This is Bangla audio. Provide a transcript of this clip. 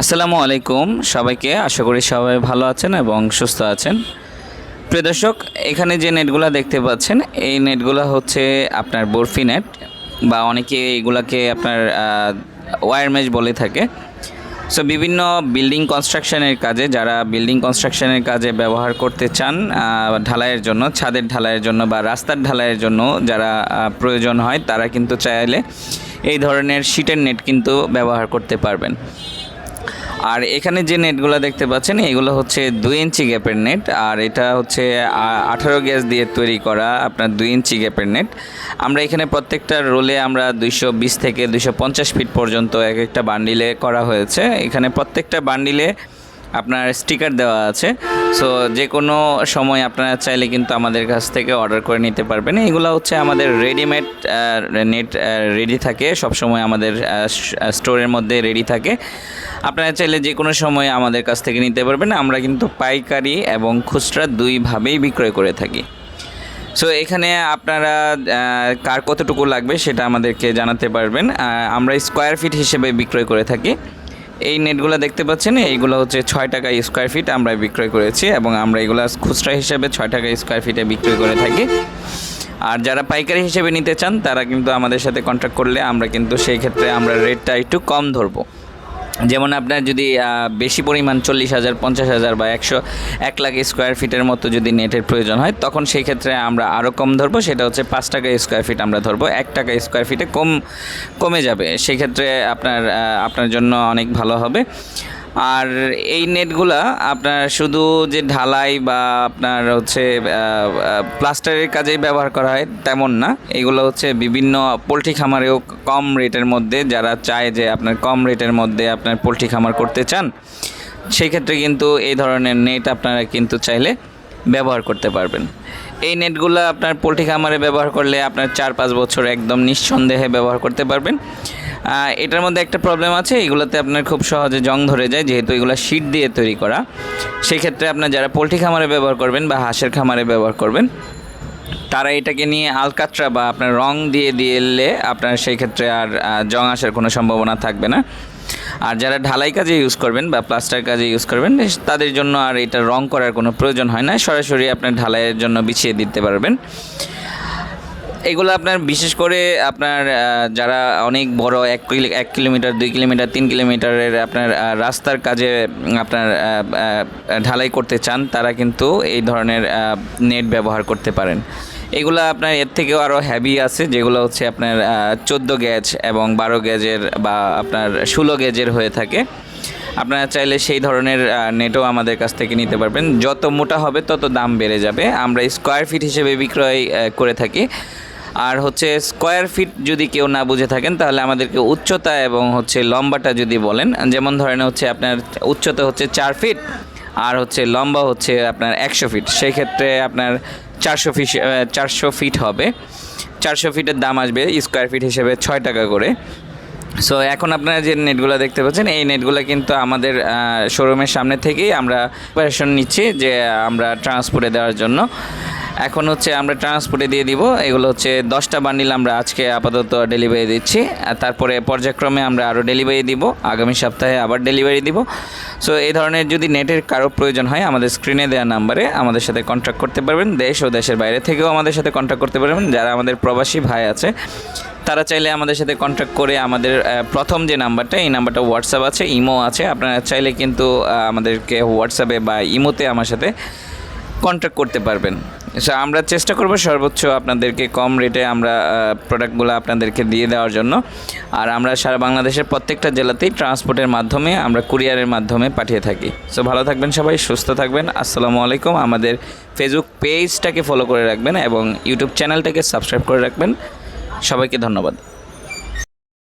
আসসালামু আলাইকুম। সবাইকে আশা করি সবাই ভালো আছেন এবং সুস্থ আছেন। প্রিয় দর্শক, এখানে যে নেটগুলো দেখতে পাচ্ছেন, এই নেটগুলো হচ্ছে আপনার বরফি নেট বা অনেকে এগুলাকে আপনার ওয়ার মেজ বলে থাকে। সো বিভিন্ন বিল্ডিং কনস্ট্রাকশনের কাজে, যারা বিল্ডিং কনস্ট্রাকশনের কাজে ব্যবহার করতে চান ঢালাইয়ের জন্য, ছাদের ঢালাইয়ের জন্য বা রাস্তার ঢালাইয়ের জন্য যারা প্রয়োজন হয়, তারা কিন্তু চাইলে এই ধরনের শীটের নেট কিন্তু ব্যবহার করতে পারবেন। আর এখানে যে নেটগুলো দেখতে পাচ্ছেন, এগুলো হচ্ছে দুই ইঞ্চি গ্যাপের নেট, আর এটা হচ্ছে আঠারো গ্যাস দিয়ে তৈরি করা আপনার দুই ইঞ্চি গ্যাপের নেট। আমরা এখানে প্রত্যেকটা রোলে আমরা দুইশো বিশ থেকে দুইশো পঞ্চাশ ফিট পর্যন্ত এক একটা বান্ডিলে করা হয়েছে। এখানে প্রত্যেকটা বান্ডিলে আপনার স্টিকার দেওয়া আছে। সো যে কোনো সময় আপনারা চাইলে কিন্তু আমাদের কাছ থেকে অর্ডার করে নিতে পারবেন। এগুলো হচ্ছে আমাদের রেডিমেড নেট রেডি থাকে। সব সময় আমাদের স্টোরের মধ্যে রেডি থাকে। আপনারা চাইলে যে কোনো সময় আমাদের কাছ থেকে নিতে পারবেন। আমরা কিন্তু পাইকারি এবং খুচরা দুইভাবেই বিক্রয় করে থাকি। সো এখানে আপনারা কার কতটুকু লাগবে সেটা আমাদেরকে জানাতে পারবেন। আমরা স্কোয়ার ফিট হিসেবে বিক্রয় করে থাকি। এই নেটগুলো দেখতে পাচ্ছেন? এইগুলো হচ্ছে ছয় টাকা স্কোয়ার ফিট আমরা বিক্রয় করেছি এবং আমরা এগুলো খুচরা হিসেবে ছয় টাকা স্কোয়ার ফিটে বিক্রয় করে থাকি। আর যারা পাইকারি হিসেবে নিতে চান, তারা কিন্তু আমাদের সাথে কন্ট্যাক্ট করলে আমরা কিন্তু সেই ক্ষেত্রে আমরা রেটটা একটু কম ধরবো। যেমন আপনার যদি বেশি পরিমাণ চল্লিশ হাজার, পঞ্চাশ হাজার বা একশো, এক লাখ স্কোয়ার ফিটের মতো যদি নেটের প্রয়োজন হয়, তখন সেই ক্ষেত্রে আমরা আরও কম ধরবো। সেটা হচ্ছে পাঁচ টাকা স্কোয়ার ফিট আমরা ধরবো। এক টাকা স্কোয়ার ফিটে কম, কমে যাবে। সেক্ষেত্রে আপনার আপনার জন্য অনেক ভালো হবে। আর এই নেটগুলা আপনার শুধু যে ঢালাই বা আপনার হচ্ছে প্লাস্টারের কাজেই ব্যবহার করা হয় তেমন না। এগুলো হচ্ছে বিভিন্ন পোলট্রি খামারেও কম রেটের মধ্যে, যারা চায় যে আপনার কম রেটের মধ্যে আপনার পোলট্রি খামার করতে চান সেই ক্ষেত্রে কিন্তু এই ধরনের নেট আপনারা কিন্তু চাইলে ব্যবহার করতে পারবেন। এই নেটগুলো আপনার পোলট্রি খামারে ব্যবহার করলে আপনার চার পাঁচ বছর একদম নিঃসন্দেহে ব্যবহার করতে পারবেন। এটার মধ্যে একটা প্রবলেম আছে, এগুলোতে আপনার খুব সহজে জং ধরে যায়, যেহেতু এগুলো শীট দিয়ে তৈরি করা। সেই ক্ষেত্রে আপনার যারা পোলট্রি খামারে ব্যবহার করবেন বা হাঁসের খামারে ব্যবহার করবেন, তারা এটাকে নিয়ে আলকাতরা বা আপনার রং দিয়ে দিলে আপনার সেই ক্ষেত্রে আর জং আসার কোনো সম্ভাবনা থাকবে না। আর যারা ঢালাই কাজে ইউজ করবেন বা প্লাস্টার কাজে ইউজ করবেন তাদের জন্য আর এটা রং করার কোনো প্রয়োজন হয় না, সরাসরি আপনার ঢালাইয়ের জন্য বিছিয়ে দিতে পারবেন। এগুলো আপনার বিশেষ করে আপনার যারা অনেক বড় এক এক কিলোমিটার, দুই কিলোমিটার, তিন কিলোমিটারের আপনার রাস্তার কাজে আপনার ঢালাই করতে চান, তারা কিন্তু এই ধরনের নেট ব্যবহার করতে পারেন। এগুলো আপনার এর থেকেও আরও হ্যাভি আছে, যেগুলো হচ্ছে আপনার চোদ্দ গ্যাজ এবং বারো গ্যাজের বা আপনার ষোলো গ্যাজের হয়ে থাকে। আপনারা চাইলে সেই ধরনের নেটও আমাদের কাছ থেকে নিতে পারবেন। যত মোটা হবে, তত দাম বেড়ে যাবে। আমরা স্কোয়ার ফিট হিসেবে বিক্রয় করে থাকি। আর হচ্ছে স্কোয়ার ফিট যদি কেউ না বুঝে থাকেন, তাহলে আমাদেরকে উচ্চতা এবং হচ্ছে লম্বাটা যদি বলেন, যেমন ধরেন হচ্ছে আপনার উচ্চতা হচ্ছে চার ফিট আর হচ্ছে লম্বা হচ্ছে আপনার একশো ফিট সেই ক্ষেত্রে আপনার চারশো ফিট চারশো ফিট হবে। চারশো ফিটের দাম আসবে স্কোয়ার ফিট হিসেবে ছয় টাকা করে। সো এখন আপনারা যে নেটগুলো দেখতে পাচ্ছেন, এই নেটগুলো কিন্তু আমাদের শোরুমের সামনে থেকেই আমরা প্রিপারেশন নিচ্ছি যে আমরা ট্রান্সপোর্টে দেওয়ার জন্য। এখন হচ্ছে আমরা ট্রান্সপোর্টে দিয়ে দিব। এগুলো হচ্ছে দশটা বান্ডিল আমরা আজকে আপাতত ডেলিভারি দিচ্ছি। আর তারপরে পর্যায়ক্রমে আমরা আরও ডেলিভারি দিব। আগামী সপ্তাহে আবার ডেলিভারি দিব। সো এই ধরনের যদি নেটের কারও প্রয়োজন হয়, আমাদের স্ক্রিনে দেওয়া নাম্বারে আমাদের সাথে কন্ট্যাক্ট করতে পারবেন। দেশ ও দেশের বাইরে থেকেও আমাদের সাথে কন্ট্যাক্ট করতে পারবেন। যারা আমাদের প্রবাসী ভাই আছে, তারা চাইলে আমাদের সাথে কন্ট্যাক্ট করে আমাদের প্রথম যে নাম্বারটা এই নাম্বারটা হোয়াটসঅ্যাপ আছে, ইমো আছে। আপনারা চাইলে কিন্তু আমাদেরকে হোয়াটসঅ্যাপে বা ইমোতে আমার সাথে কন্ট্যাক্ট করতে পারবেন। সো আমরা চেষ্টা করব সর্বোচ্চ আপনাদেরকে কম রেটে আমরা প্রোডাক্টগুলো আপনাদেরকে দিয়ে দেওয়ার জন্য। আর আমরা সারা বাংলাদেশের প্রত্যেকটা জেলাতেই ট্রান্সপোর্টের মাধ্যমে আমরা কুরিয়ারের মাধ্যমে পাঠিয়ে থাকি। সো ভালো থাকবেন সবাই, সুস্থ থাকবেন। আসসালামু আলাইকুম। আমাদের ফেসবুক পেজটাকে ফলো করে রাখবেন এবং ইউটিউব চ্যানেলটাকে সাবস্ক্রাইব করে রাখবেন। সবাইকে ধন্যবাদ।